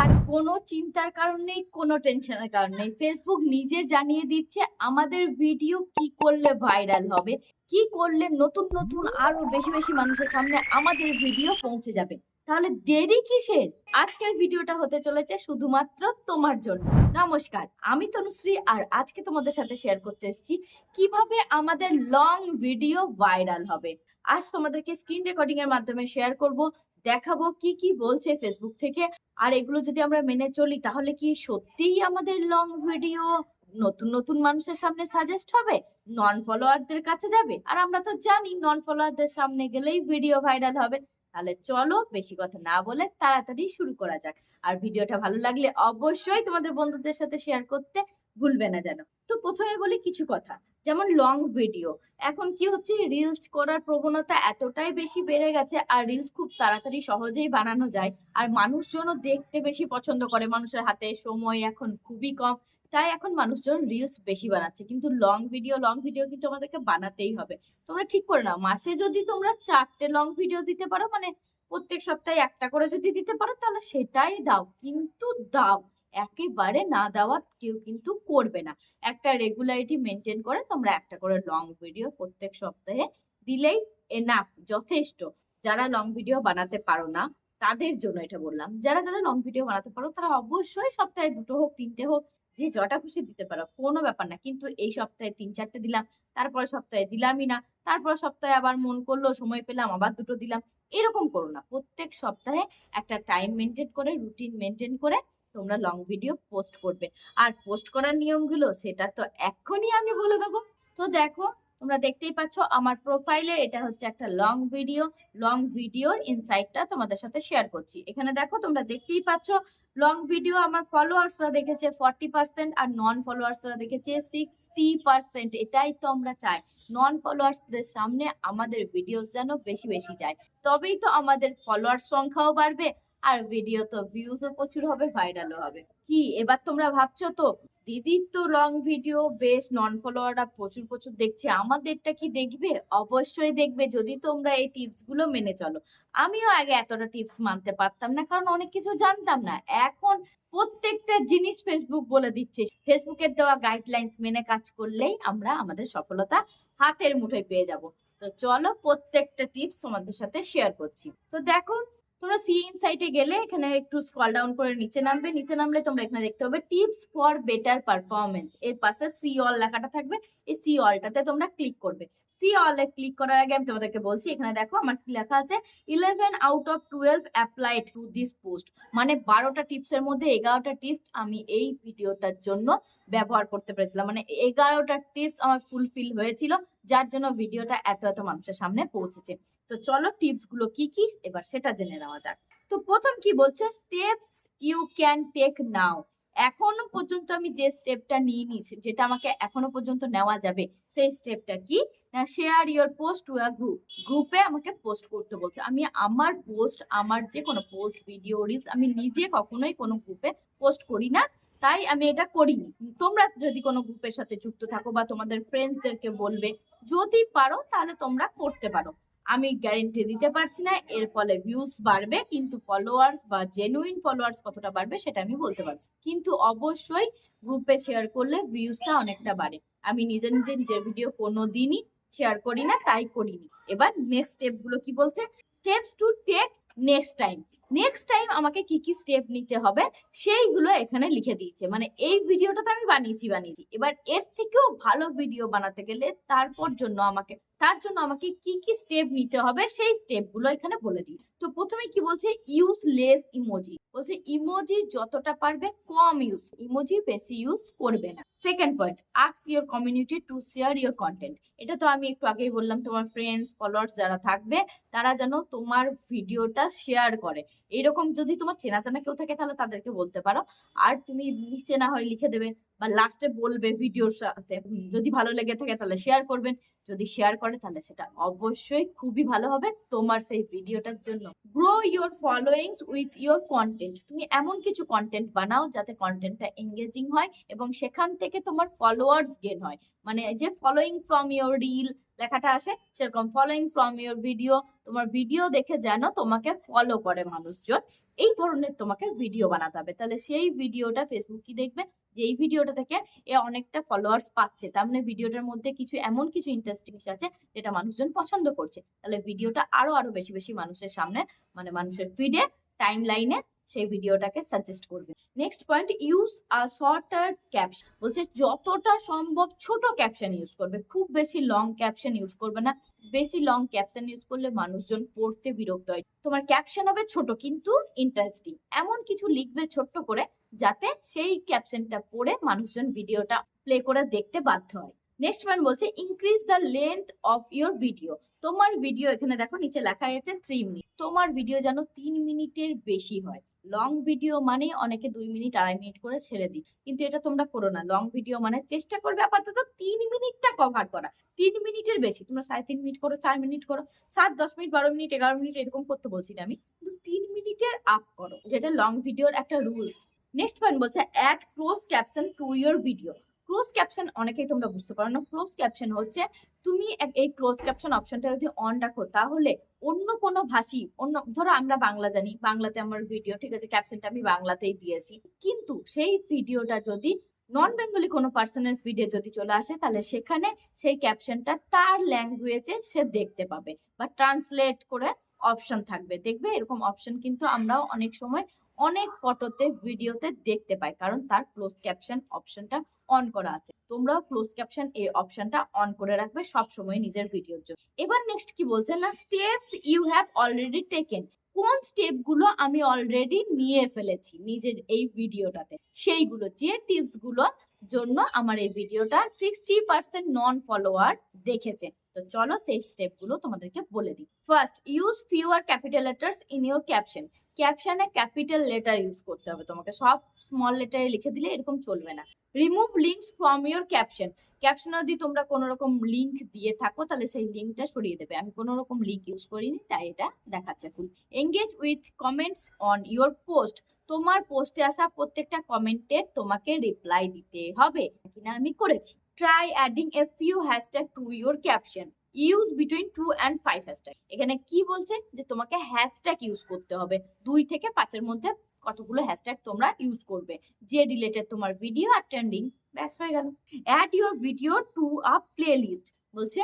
আর কোনো চিন্তার কারণ নেই, কোনো টেনশনের কারণ নেই। ফেসবুক নিজে জানিয়ে দিচ্ছে আমাদের ভিডিও কি করলে ভাইরাল হবে, কি করলে নতুন নতুন আরও বেশি বেশি মানুষের সামনে আমাদের ভিডিও পৌঁছে যাবে। তাহলে দেরি কিসের? আজকের ভিডিওটা হতে চলেছে শুধুমাত্র তোমার জন্য। নমস্কার, আমি তনুশ্রী আর আজকে তোমাদের সাথে শেয়ার করতে এসেছি কীভাবে আমাদের লং ভিডিও ভাইরাল হবে। আজ তোমাদেরকে স্ক্রিন রেকর্ডিং এর মাধ্যমে শেয়ার করব। দেখাবো কি কি বলছে ফেসবুক থেকে। আর এগুলো যদি আমরা মেনে চলি, তাহলে কি সত্যিই আমাদের লং ভিডিও নতুন নতুন মানুষের সামনে সাজেস্ট হবে? নন ফলোয়ারদের কাছে যাবে? আর আমরা তো জানি নন ফলোয়ারদের সামনে গেলেই ভিডিও ভাইরাল হবে। তাহলে চলো বেশি কথা না বলে তাড়াতাড়ি শুরু করা যাক। আর ভিডিওটা ভালো লাগলে অবশ্যই তোমাদের বন্ধুদের সাথে শেয়ার করতে ভুলবে না যেন। তো প্রথমে বলি কিছু কথা, যেমন লং ভিডিও এখন কি হচ্ছে রিলস করার প্রবণতা এতটাই বেশি বেড়ে গেছে, আর রিলস খুব তাড়াতাড়ি সহজেই বানানো যায়, আর মানুষজনও দেখতে বেশি পছন্দ করে, মানুষের হাতে সময় এখন খুবই কম, তাই এখন মানুষজন রিলস বেশি বানাচ্ছে। কিন্তু লং ভিডিও লং ভিডিও কিন্তু আমাদেরকে বানাতেই হবে। তোমরা ঠিক করে নাও, মাসে যদি তোমরা চারটে লং ভিডিও দিতে পারো মানে প্রত্যেক সপ্তাহে একটা করে যদি দিতে পারো, তাহলে সেটাই দাও, কিন্তু দাও। একেবারে না দেওয়া কেউ কিন্তু করবে না। একটা রেগুলারিটি মেনটেন করে তোমরা একটা করে লং ভিডিও প্রত্যেক সপ্তাহে দিলেই এনাফ যথেষ্ট। যারা লং ভিডিও বানাতে পারো না, তাদের জন্য এটা বললাম। যারা যারা লং ভিডিও বানাতে পারো, তারা অবশ্যই সপ্তাহে দুটো হোক, তিনটে হোক, যে যটা খুশি দিতে পারো, কোনো ব্যাপার না। কিন্তু এই সপ্তাহে তিন, চারটে দিলাম তারপর সপ্তাহে দিলামই না তারপর সপ্তাহে আবার মন করল, সময় পেলাম, আবার দুটো দিলাম, এরকম করো না। প্রত্যেক সপ্তাহে একটা টাইম মেনটেন করে রুটিন মেনটেন করে তোমরা লং ভিডিও পোস্ট করবে। আর পোস্ট করার নিয়মগুলো সেটা তো এখনই আমি বলে দেবো। তো দেখো, তোমরা দেখতেই পাচ্ছ আমার প্রোফাইলে এটা হচ্ছে একটা লং ভিডিও লং ভিডিওর ইনসাইটটা তোমাদের সাথে শেয়ার করছি। এখানে দেখো, তোমরা দেখতেই পাচ্ছ লং ভিডিও আমার ফলোয়ার্সরা দেখেছে ফর্টি পার্সেন্ট আর নন ফলোয়ার্সরা দেখেছে সিক্সটি পার্সেন্ট এটাই তো আমরা চাই। নন ফলোয়ার্সদের সামনে আমাদের ভিডিওস যেন বেশি বেশি যায়। তবেই তো আমাদের ফলোয়ার সংখ্যাও বাড়বে আর ভিডিও তো ভিউজও প্রচুর হবে ভাইরালও হবে। কি, এবার তোমরা ভাবছ তো? দিদির তো লং ভিডিও বেশ নন ফলোয়াররা প্রচুর প্রচুর দেখছে। আমাদেরটা কি দেখবে? অবশ্যই দেখবে, যদি তোমরা এই টিপসগুলো মেনে চলো। আমিও আগে এতটা টিপস মানতে পারতাম না, কারণ অনেক কিছু জানতাম না। এখন প্রত্যেকটা জিনিস ফেসবুক বলে দিচ্ছে। ফেসবুকের দেওয়া গাইডলাইন্স মেনে কাজ করলেই আমরা আমাদের সফলতা হাতের মুঠোয় পেয়ে যাব। তো চলো প্রত্যেকটা টিপস তোমাদের সাথে শেয়ার করছি। তো দেখো তোমরা সি ইনসাইটে গেলে এখানে একটু স্ক্রল ডাউন করে নিচে নামবে। নিচে নামলে তোমরা এখানে দেখতে পাবে টিপস ফর বেটার পারফরমেন্স এর পাশে সি অল লেখাটা থাকবে। এই সি অলটাতে তোমরা ক্লিক করবে। সি অলে ক্লিক করার আগে আমি তোমাদেরকে বলছি, এখানে দেখো আমার কি লেখা আছে? Eleven out of twelve applied to this post মানে বারোটা টিপসের মধ্যে এগারোটা টিপস আমি এই ভিডিওটার জন্য ব্যবহার করতে পেরেছিলাম। মানে এগারোটা টিপস আমার ফুলফিল হয়েছিল, যার জন্য ভিডিওটা এত এত মানুষের সামনে পৌঁছেছে। তো চলো টিপসগুলো কি কি? এবার সেটা জেনে নেওয়া যাক। তো প্রথম কি বলছে? Steps you can take now এখনও পর্যন্ত আমি যে স্টেপটা নিয়ে নিয়েছি, যেটা আমাকে এখনও পর্যন্ত নেওয়া যাবে, সেই স্টেপটা কি? Share your post to a group গ্রুপে আমাকে পোস্ট করতে বলছে। আমি আমার পোস্ট আমার যে কোনো পোস্ট ভিডিও রিলস আমি নিজে কখনোই কোনো গ্রুপে পোস্ট করি না। তাই আমি এটা করিনি। তোমরা যদি কোনো গ্রুপের সাথে যুক্ত থাকো বা তোমাদের ফ্রেন্ডসদেরকে বলবে, যদি পারো তাহলে তোমরা করতে পারো। আমি গ্যারেন্টি দিতে পারছি না, এর ফলে ভিউজ বাড়বে, কিন্তু ফলোয়ার্স বা জেনুইন ফলোয়ার্স কতটা বাড়বে সেটা আমি বলতে পারছি। কিন্তু অবশ্যই গ্রুপে শেয়ার করলে ভিউজটা অনেকটা বাড়ে। আমি নিজে নিজে নিজের ভিডিও কোনো দিনই শেয়ার করি না, তাই করিনি। এবার নেক্সট স্টেপগুলো কি বলছে? Steps to take next time next time আমাকে কি কি স্টেপ নিতে হবে, সেইগুলো এখানে লিখে দিয়েছে। মানে এই ভিডিওটা তো আমি বানিয়েছি বানিয়েছি। এবার এর থেকেও ভালো ভিডিও বানাতে গেলে তারপর জন্য আমাকে তার জন্য আমাকে কি কি স্টেপ নিতে হবে সেই স্টেপগুলো এখানে বলে দিই। তো প্রথমে কি বলছে? ইউজ লেস ইমোজি বলছে ইমোজি যতটা পারবে কম ইউজ ইমোজি বেশি ইউজ করবে না। Second point আক্স your community to share your content এটা তো আমি একটু আগেই বললাম, তোমার ফ্রেন্ডস ফলোয়ার্স যারা থাকবে, তারা যেন তোমার ভিডিওটা শেয়ার করে। এরকম যদি তোমার চেনা চেনা কেউ থাকে তাহলে তাদেরকে বলতে পারো। আর তুমি নিচে না হয় লিখে দেবে বা লাস্টে বলবে ভিডিওর সাথে। যদি ভালো লেগে থাকে তাহলে শেয়ার করবেন। যদি শেয়ার করে তাহলে সেটা অবশ্যই খুবই ভালো হবে তোমার সেই ভিডিওটার জন্য। Grow your followings with your content তুমি এমন কিছু কন্টেন্ট বানাও যাতে কন্টেন্টটা এঙ্গেজিং হয় এবং সেখান থেকে তোমার ফলোয়ার্স গেন হয়। মানে যে ফলোয়িং ফ্রম ইওর রিল লেখাটা আসে, সেরকম ফলোয়িং ফ্রম ইওর ভিডিও তোমার ভিডিও দেখে যেন তোমাকে ফলো করে মানুষজন, এই ধরনের তোমাকে ভিডিও বানাতে হবে। তাহলে সেই ভিডিওটা ফেসবুক কি দেখবে? যে এই ভিডিওটা থেকে এ অনেকটা ফলোয়ার্স পাচ্ছে, তার মানে ভিডিওটার মধ্যে কিছু এমন কিছু ইন্টারেস্টিং আছে, যেটা মানুষজন পছন্দ করছে। তাহলে ভিডিওটা আরও আরও বেশি বেশি মানুষের সামনে মানে মানুষের ফিডে টাইম লাইনে সেই ভিডিওটাকে সাজেস্ট করবে। Next point use a shorter caption বলছে, যতটা সম্ভব ছোট ক্যাপশন ইউজ করবে। খুব বেশি লং ক্যাপশন ইউজ করবে না। বেশি লং ক্যাপশন ইউজ করলে মানুষজন পড়তে বিরক্ত হয়। তোমার ক্যাপশন হবে ছোট কিন্তু ইন্টারেস্টিং এমন কিছু লিখবে ছোট্ট করে যাতে সেই ক্যাপশনটা পড়ে মানুষজন ভিডিওটা প্লে করে দেখতে বাধ্য হয়। নেক্সট ওয়ান বলছে increase the length of your video তোমার ভিডিও এখানে দেখো, নিচে লেখা আছে থ্রি মিনিট তোমার ভিডিও যেন তিন মিনিটের বেশি হয়। লং ভিডিও মানে অনেকে দুই মিনিট, আড়াই মিনিট করে ছেড়ে দিই। কিন্তু এটা তোমরা করো না। লং ভিডিও মানে চেষ্টা করবে আপাতত তিন মিনিটটা কভার করা। তিন মিনিটের বেশি। তোমরা সাড়ে তিন মিনিট করো, চার মিনিট করো, সাত, দশ মিনিট, বারো মিনিট, এগারো মিনিট এরকম করতে বলছি না আমি। কিন্তু তিন মিনিটের আপ করো। যেটা লং ভিডিওর একটা রুলস নেক্সট পয়েন্ট বলছে add close caption to your video close caption অনেকেই তোমরা বুঝতে পারো না। ক্লোজ ক্যাপশন হচ্ছে তুমি এই ক্লোজ ক্যাপশন অপশনটা যদি অন রাখো, তাহলে অন্য কোনো ভাষী, অন্য, ধরো আমরা বাংলা জানি, বাংলাতে আমার ভিডিও ঠিক আছে ক্যাপশনটা আমি বাংলাতেই দিয়েছি। কিন্তু সেই ভিডিওটা যদি নন বেঙ্গলি কোনো পার্সনের ফিডে যদি চলে আসে, তাহলে সেখানে সেই ক্যাপশনটা তার ল্যাঙ্গুয়েজে সে দেখতে পাবে বা ট্রান্সলেট করে অপশন থাকবে। দেখবে এরকম অপশন কিন্তু আমরাও অনেক সময় অনেক ফটোতে ভিডিওতে দেখতে পাই, কারণ তার ক্লোজ ক্যাপশন অপশনটা অন করা আছে। তোমরাও ক্লোজ ক্যাপশন এই অপশনটা অন করে রাখবে সব সময় নিজের ভিডিওর জন্য। এবার নেক্সট কি বলছে না? Steps you have already taken কোন স্টেপগুলো আমি অলরেডি নিয়ে ফেলেছি নিজের এই ভিডিওটাতে সেইগুলো যে টিপসগুলো জন্য আমার এই ভিডিওটা সিক্সটি পার্সেন্ট নন ফলোয়ার দেখেছে। তো চলো সেই স্টেপগুলো তোমাদেরকে বলে দিই। First use fewer capital letters in your caption ক্যাপশনে ক্যাপিটাল লেটার ইউজ করতে হবে তোমাকে। সব স্মল লেটারে লিখে দিলে এরকম চলবে না। Remove links from your caption ক্যাপশনে যদি তোমরা কোনো রকম লিঙ্ক দিয়ে থাকো, তাহলে সেই লিঙ্কটা সরিয়ে দেবে। আমি কোনো রকম লিঙ্ক ইউজ করিনি, তাই এটা দেখাচ্ছে full engage with comments on your post তোমার পোস্টে আসা প্রত্যেকটা কমেন্টে তোমাকে রিপ্লাই দিতে হবে। কিনা আমি করেছি। Try adding a few hashtag to your caption use between two and five hashtag এখানে কি বলছে? যে তোমাকে হ্যাশট্যাগ ইউজ করতে হবে। দুই থেকে পাঁচের মধ্যে কতগুলো হ্যাশট্যাগ তোমরা ইউজ করবে। যে রিলেটেড তোমার ভিডিও আর ট্রেন্ডিং ব্যাস হয়ে গেল। Add your video to a playlist বলছে,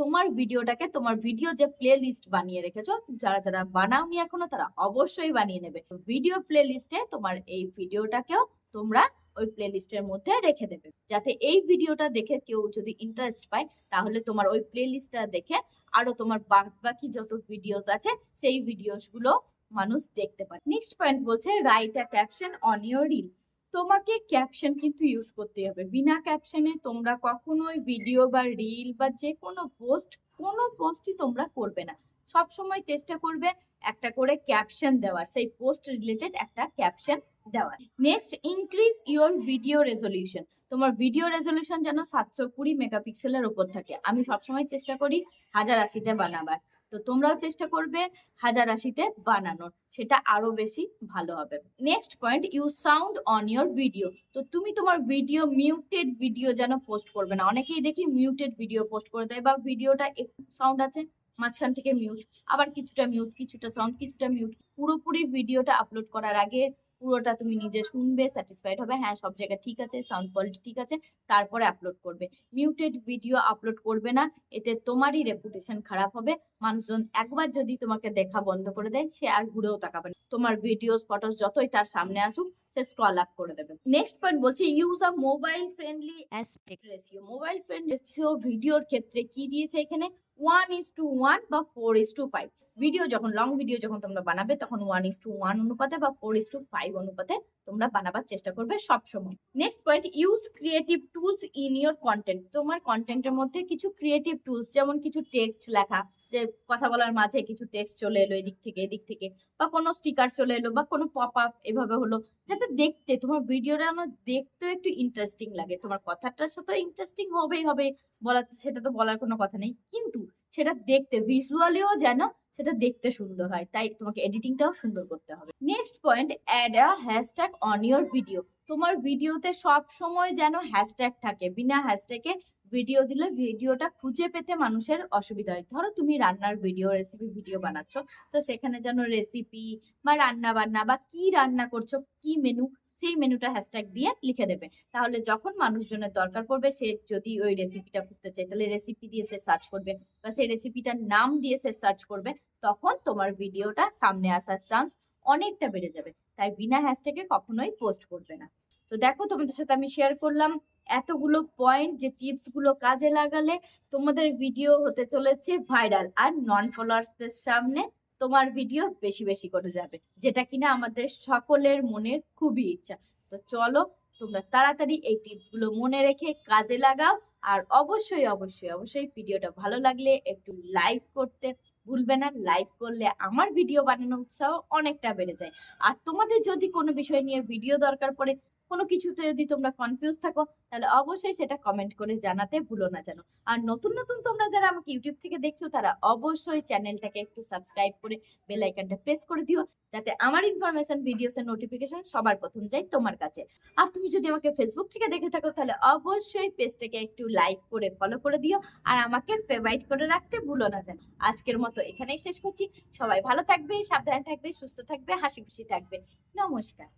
তোমার ভিডিওটাকে তোমার ভিডিও যে প্লে লিস্ট বানিয়ে রেখেছো, যারা যারা বানাওনি এখনও, তারা অবশ্যই বানিয়ে নেবে। ভিডিও প্লে লিস্টে তোমার এই ভিডিওটাকেও তোমরা ওই প্লে লিস্টের মধ্যে রেখে দেবে। যাতে এই ভিডিওটা দেখে কেউ যদি ইন্টারেস্ট পায়, তাহলে তোমার ওই প্লে লিস্টটা দেখে আরও তোমার বাকি যত ভিডিওস আছে, সেই ভিডিওসগুলো মানুষ দেখতে পায়। নেক্সট পয়েন্ট বলছে write a caption on your reel তোমাকে ক্যাপশন কিন্তু ইউজ করতে হবে। বিনা ক্যাপশনে তোমরা কখনোই ভিডিও বা রিল বা যে কোনো পোস্ট কোনো পোস্টই তোমরা করবে না। সব সময় চেষ্টা করবে একটা করে ক্যাপশন দেওয়ার, সেই পোস্ট রিলেটেড একটা ক্যাপশন দেওয়ার। Next increase your video resolution তোমার ভিডিও রেজলিউশন যেন সাতশো কুড়ি মেগাপিক্সেলের উপর থাকে। আমি সবসময় চেষ্টা করি হাজার আশিতে বানাবার। তো তোমরাও চেষ্টা করবে হাজার আশিতে বানানোর, সেটা আরও বেশি ভালো হবে। Next point you sound on your video তো তুমি তোমার ভিডিও মিউটেড ভিডিও যেন পোস্ট করবে না। অনেকেই দেখি মিউটেড ভিডিও পোস্ট করে দেয় বা ভিডিওটা একটু সাউন্ড আছে, মাঝখান থেকে মিউট আবার কিছুটা মিউট কিছুটা সাউন্ড কিছুটা মিউট পুরোপুরি ভিডিওটা আপলোড করার আগে পুরোটা তুমি নিজে শুনবে স্যাটিসফাইড হবে। হ্যাঁ সব জায়গায় ঠিক আছে সাউন্ড কোয়ালিটি ঠিক আছে তারপরে আপলোড করবে। মিউটেড ভিডিও আপলোড করবে না এতে তোমারই রেপুটেশন খারাপ হবে। মানুষজন একবার যদি তোমাকে দেখা বন্ধ করে দেয় সে আর ঘুরেও তাকাবে না। তোমার ভিডিওস ফটোস যতই তার সামনে আসুক সে স্ক্রল আপ করে দেবে। নেক্সট পয়েন্ট বলছে use a mobile friendly aspect ratio mobile friend ratio ভিডিওর ক্ষেত্রে কি দিয়েছে এখানে? ওয়ান ইস টু ওয়ান বা four is two five video যখন লং ভিডিও যখন তোমরা বানাবে, তখন ওয়ান ইস টু ওয়ান অনুপাতে বা ফোর ইস টু ফাইভ অনুপাতে তোমরা বানাবার চেষ্টা করবে সব সময় next point use creative tools in your content তোমার কন্টেন্টের মধ্যে কিছু ক্রিয়েটিভ টুলস যেমন কিছু টেক্সট লেখা, যে কথা বলার মাঝে কিছু টেক্সট চলে এলো এদিক থেকে এদিক থেকে, বা কোনো স্টিকার চলে এলো, বা কোনো পপ আপ এভাবে হলো, যাতে দেখতে, তোমার ভিডিওটা যেন দেখতেও একটু ইন্টারেস্টিং লাগে। তোমার কথাটার সাথে ইন্টারেস্টিং হবেই হবে বলা সেটা তো বলার কোনো কথা নেই। কিন্তু সেটা দেখতে ভিজুয়ালিও যেন সেটা দেখতে সুন্দর হয়, তাই তোমাকে এডিটিংটাও সুন্দর করতে হবে। Next point add a hashtag on your video তোমার ভিডিওতে সব সময় যেন হ্যাশট্যাগ থাকে, বিনা হ্যাশট্যাগে ভিডিও দিলে ভিডিওটা খুঁজে পেতে মানুষের অসুবিধা হয়। ধরো তুমি রান্নার ভিডিও রেসিপি ভিডিও বানাচ্ছ, তো সেখানে যেন রেসিপি বা রান্না বান্না বা কি রান্না করছ, কি মেনু সেই মেনুটা হ্যাশট্যাগ দিয়ে লিখে দেবে। তাহলে যখন মানুষজনের দরকার পড়বে, সে যদি ওই রেসিপিটা খুঁজতে চায়, তাহলে রেসিপি দিয়ে সে সার্চ করবে বা সেই রেসিপিটার নাম দিয়ে সে সার্চ করবে, তখন তোমার ভিডিওটা সামনে আসার চান্স অনেকটা বেড়ে যাবে। তাই বিনা হ্যাশট্যাগে কখনোই পোস্ট করবে না। তো দেখো, তোমাদের সাথে আমি শেয়ার করলাম। এতগুলো পয়েন্ট যে টিপসগুলো কাজে লাগালে তোমাদের ভিডিও হতে চলেছে ভাইরাল আর নন ফলোয়ার্সদের সামনে তোমার ভিডিও বেশি বেশি করে যাবে, যেটা কিনা আমাদের সকলের মনের খুবই ইচ্ছা। তো চলো তোমরা তাড়াতাড়ি এই টিপসগুলো মনে রেখে কাজে লাগাও আর অবশ্যই অবশ্যই অবশ্যই ভিডিওটা ভালো লাগলে একটু লাইক করতে ভুলবে না। লাইক করলে আমার ভিডিও বানানোর উৎসাহ অনেকটা বেড়ে যায়। আর তোমাদের যদি কোনো বিষয় নিয়ে ভিডিও দরকার পড়ে কোনো কিছুতে যদি তোমরা কনফিউজ থাকো, তাহলে অবশ্যই সেটা কমেন্ট করে জানাতে ভুলো না জানো আর নতুন নতুন তোমরা যারা আমাকে ইউটিউব থেকে দেখছ, তারা অবশ্যই চ্যানেলটাকে একটু সাবস্ক্রাইব করে বেল আইকনটা প্রেস করে দিও, যাতে আমার ইনফরমেশন ভিডিওস এর নোটিফিকেশন সবার প্রথম যায় তোমার কাছে। আর তুমি যদি আমাকে ফেসবুক থেকে দেখে থাকো, তাহলে অবশ্যই পেজটাকে একটু লাইক করে ফলো করে দিও, আর আমাকে ফেভারিট করে রাখতে ভুলো না যেন। আজকের মতো এখানেই শেষ করছি। সবাই ভালো থাকবে, সাবধানে থাকবে, সুস্থ থাকবে হাসি খুশি থাকবে। নমস্কার।